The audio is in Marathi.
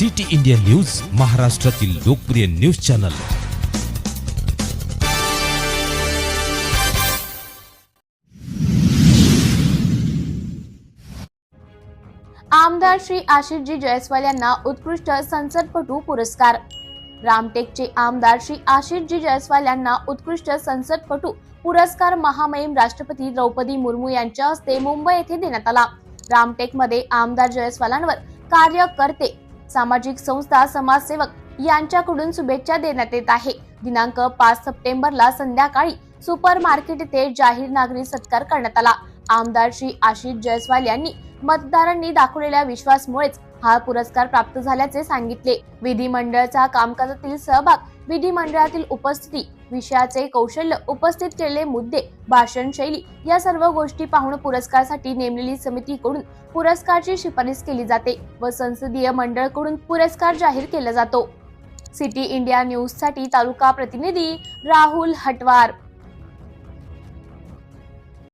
सिटी इंडिया न्यूज महाराष्ट्रातील लोकप्रिय न्यूज चॅनल. आमदार श्री आशिषजी जयस्वाल यांना उत्कृष्ट संसदपटू पुरस्कार. रामटेकचे आमदार श्री आशिषजी जयस्वाल यांना उत्कृष्ट संसदपटू पुरस्कार महामहिम राष्ट्रपती द्रौपदी मुर्मू यांच्या हस्ते मुंबई येथे देण्यात आला. रामटेकमध्ये आमदार जयस्वालांवर कार्यकर्ते सामाजिक संस्था समाजसेवक यांच्याकडून शुभेच्छा देण्यात येत आहे. दिनांक पाच सप्टेंबरला संध्याकाळी सुपर मार्केट येथे जाहीर नागरिक सत्कार करण्यात आला. आमदार श्री आशिष जयस्वाल यांनी मतदारांनी दाखवलेल्या विश्वासमुळेच हा पुरस्कार प्राप्त झाल्याचे सांगितले. विधिमंडळाचा कामकाजातील सहभाग विधिमंडळातील उपस्थिती विषयाचे कौशल्य उपस्थित केलेले मुद्दे भाषण शैली या सर्व गोष्टी पाहून पुरस्कारासाठी नेमलेली समितीकडून पुरस्कारची शिफारस केली जाते व संसदीय मंडळकडून पुरस्कार जाहीर केला जातो. सिटी इंडिया न्यूजसाठी तालुका प्रतिनिधी राहुल हटवार